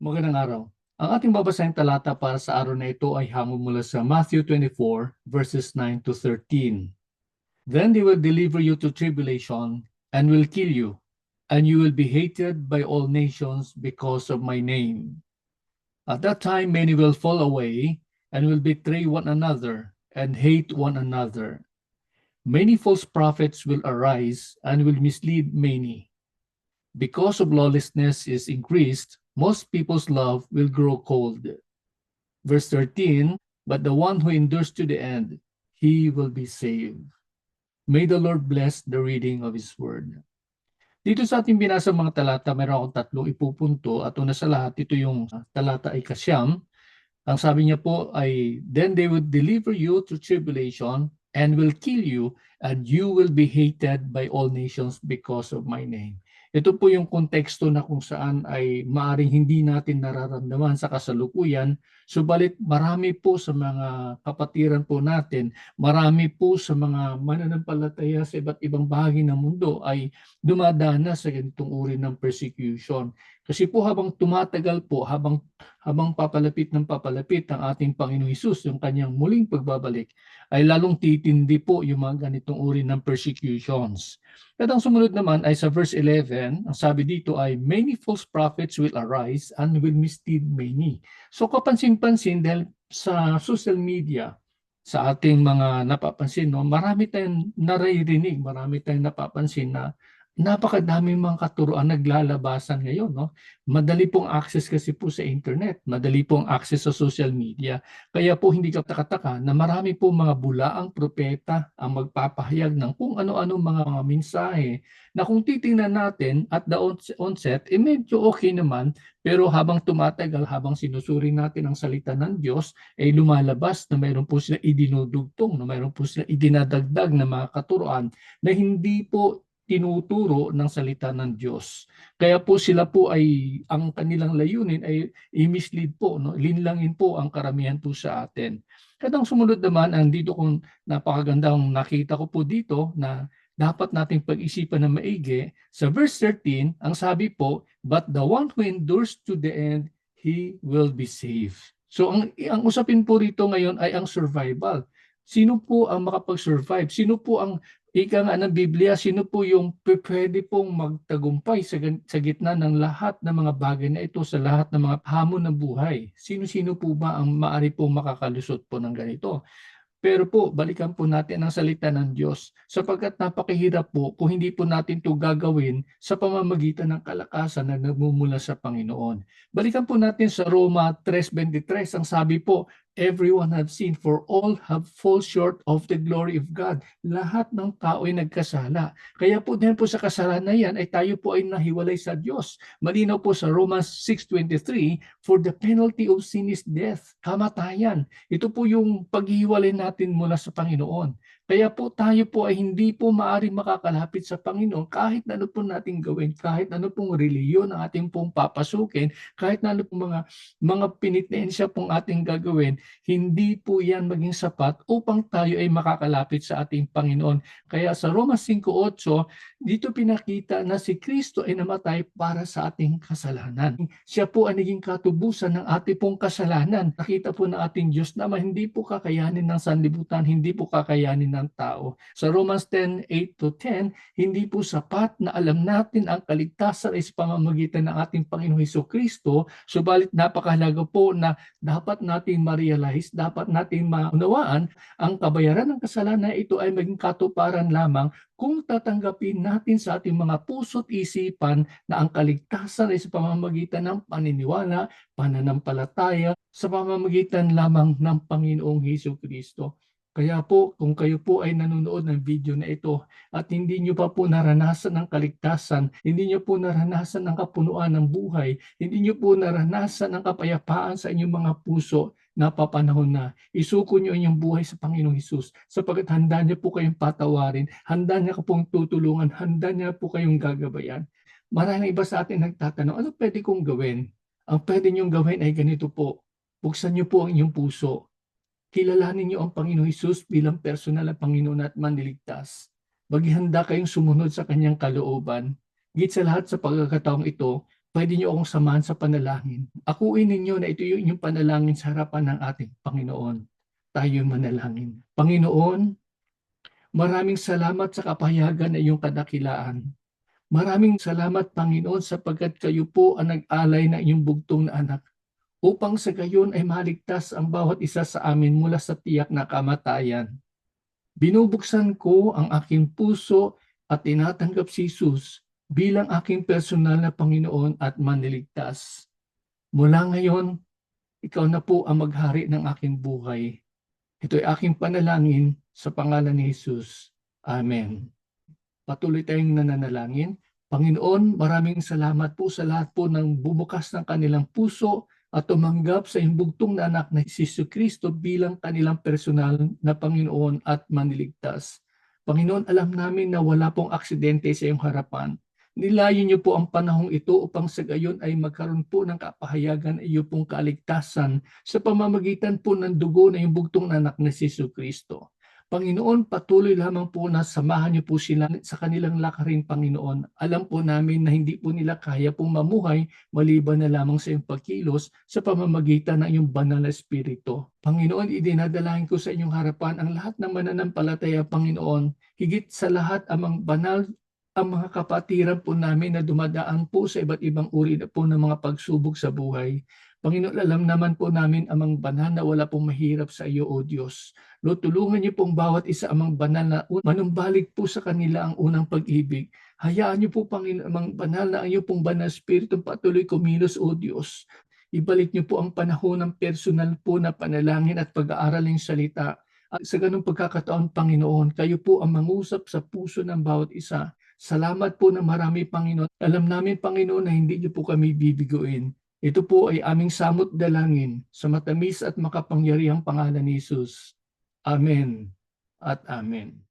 Magandang araw. Ang ating babasahing talata para sa araw na ito ay hango mula sa Matthew 24 verses 9 to 13. Then they will deliver you to tribulation and will kill you, and you will be hated by all nations because of my name. At that time many will fall away and will betray one another and hate one another. Many false prophets will arise and will mislead many. Because of lawlessness is increased, most people's love will grow cold. Verse 13, but the one who endures to the end, he will be saved. May the Lord bless the reading of His Word. Dito sa ating binasa mga talata, meron akong tatlong ipupunto at una sa lahat, ito yung uh, talata ay kasyam. Ang sabi niya po ay, Then they will deliver you to tribulation and will kill you and you will be hated by all nations because of my name. Ito po yung konteksto na kung saan ay maaring hindi natin nararamdaman sa kasalukuyan, subalit marami po sa mga kapatiran po natin, marami po sa mga mananampalataya sa iba't ibang bahagi ng mundo ay dumadana sa ganitong uri ng persecution. Kasi po habang tumatagal po, habang habang papalapit ng papalapit ang ating Panginoong Hesus, yung kanyang muling pagbabalik, ay lalong titindi po yung mga ganitong uri ng persecutions. At ang sumunod naman ay sa verse 11, ang sabi dito ay, Many false prophets will arise and will mislead many. So kapansin-pansin dahil sa social media, sa ating mga napapansin, no, marami tayong naririnig, marami tayong napapansin na napakadaming mga katuroan naglalabasan ngayon. No? Madali pong access kasi po sa internet, madali pong access sa social media. Kaya po hindi ka takataka na marami po mga bulaang propeta ang magpapahayag ng kung ano-ano mga, mga mensahe na kung titingnan natin at the onset, eh medyo okay naman, pero habang tumatagal, habang sinusuri natin ang salita ng Diyos, ay eh lumalabas na mayroon po sila idinudugtong, na mayroon po sila idinadagdag na mga katuroan na hindi po tinuturo ng salita ng Diyos. Kaya po sila po ay ang kanilang layunin ay i-mislead po, no? linlangin po ang karamihan po sa atin. At ang sumunod naman, ang dito kong napakagandang nakita ko po dito na dapat nating pag-isipan na maigi. Sa verse 13, ang sabi po, But the one who endures to the end, he will be saved. So ang, ang usapin po rito ngayon ay ang survival. Sino po ang makapag-survive? Sino po ang ika nga ng Biblia, sino po yung pwede pong magtagumpay sa, sa gitna ng lahat ng mga bagay na ito, sa lahat ng mga hamon ng buhay? Sino-sino po ba ang maari pong makakalusot po ng ganito? Pero po, balikan po natin ang salita ng Diyos sapagkat napakahirap po kung hindi po natin ito gagawin sa pamamagitan ng kalakasan na nagmumula sa Panginoon. Balikan po natin sa Roma 3.23, ang sabi po, everyone have sinned for all have fall short of the glory of God. Lahat ng tao ay nagkasala. Kaya po din po sa kasalanan yan ay tayo po ay nahiwalay sa Diyos. Malinaw po sa Romans 6.23, for the penalty of sin is death, kamatayan. Ito po yung paghiwalay natin mula sa Panginoon. Kaya po tayo po ay hindi po maaaring makakalapit sa Panginoon kahit na ano po nating gawin, kahit ano pong reliyon ang ating pong papasukin, kahit na ano pong mga, mga pinitensya pong ating gagawin, hindi po yan maging sapat upang tayo ay makakalapit sa ating Panginoon. Kaya sa Romans 5.8, dito pinakita na si Kristo ay namatay para sa ating kasalanan. Siya po ay naging katubusan ng ating pong kasalanan. Nakita po ng ating Diyos na hindi po kakayanin ng sanlibutan, hindi po kakayanin ng ng tao. Sa Romans 10:8 to 10, hindi po sapat na alam natin ang kaligtasan sa pamamagitan ng ating Panginoong Heso Kristo, subalit napakahalaga po na dapat nating ma-realize, dapat nating maunawaan ang kabayaran ng kasalanan ito ay maging katuparan lamang kung tatanggapin natin sa ating mga puso't isipan na ang kaligtasan ay sa pamamagitan ng paniniwala, pananampalataya, sa pamamagitan lamang ng Panginoong Heso Kristo. Kaya po, kung kayo po ay nanonood ng video na ito at hindi nyo pa po naranasan ng kaligtasan, hindi nyo po naranasan ng kapunuan ng buhay, hindi nyo po naranasan ng kapayapaan sa inyong mga puso, napapanahon na isuko nyo inyong buhay sa Panginoong Hesus sapagkat handa niya po kayong patawarin, handa niya ka pong tutulungan, handa niya po kayong gagabayan. Maraming iba sa atin nagtatanong, ano pwede kong gawin? Ang pwede nyong gawin ay ganito po, buksan niyo po ang inyong puso kilalanin niyo ang Panginoon Hesus bilang personal na Panginoon at manliligtas. Maghihanda kayong sumunod sa kanyang kalooban. Git sa lahat sa pagkakataong ito, pwede niyo akong samahan sa panalangin. Akuin ninyo na ito yung inyong panalangin sa harapan ng ating Panginoon. Tayo manalangin. Panginoon, maraming salamat sa kapayagan na iyong kadakilaan. Maraming salamat, Panginoon, sapagkat kayo po ang nag-alay ng inyong bugtong na anak upang sa gayon ay maligtas ang bawat isa sa amin mula sa tiyak na kamatayan. Binubuksan ko ang aking puso at tinatanggap si Jesus bilang aking personal na Panginoon at maniligtas. Mula ngayon, ikaw na po ang maghari ng aking buhay. Ito ay aking panalangin sa pangalan ni Jesus. Amen. Patuloy tayong nananalangin. Panginoon, maraming salamat po sa lahat po ng bumukas ng kanilang puso at tumanggap sa imbugtong na anak na si Kristo bilang kanilang personal na Panginoon at maniligtas. Panginoon, alam namin na wala pong aksidente sa iyong harapan. Nilayin niyo po ang panahong ito upang sa gayon ay magkaroon po ng kapahayagan ay iyo pong kaligtasan sa pamamagitan po ng dugo na yung na anak na si Kristo. Panginoon, patuloy lamang po na samahan niyo po sila sa kanilang lakarin, Panginoon. Alam po namin na hindi po nila kaya pong mamuhay maliban na lamang sa iyong pagkilos sa pamamagitan ng iyong banal na Espiritu. Panginoon, idinadalahin ko sa inyong harapan ang lahat ng mananampalataya, Panginoon. Higit sa lahat, amang banal ang mga kapatiran po namin na dumadaan po sa iba't ibang uri na po ng mga pagsubok sa buhay. Panginoon, alam naman po namin amang banal na wala pong mahirap sa iyo, O Diyos. Lord, tulungan niyo pong bawat isa amang banal na manumbalik po sa kanila ang unang pag-ibig. Hayaan niyo po, Panginoon, amang banal na ang iyo pong banal spirito patuloy kumilos, O Diyos. Ibalik niyo po ang panahon ng personal po na panalangin at pag-aaral ng salita. At sa ganung pagkakataon, Panginoon, kayo po ang mangusap sa puso ng bawat isa. Salamat po na marami, Panginoon. Alam namin, Panginoon, na hindi niyo po kami bibiguin. Ito po ay aming samot dalangin sa matamis at makapangyarihang pangalan ni Jesus. Amen at Amen.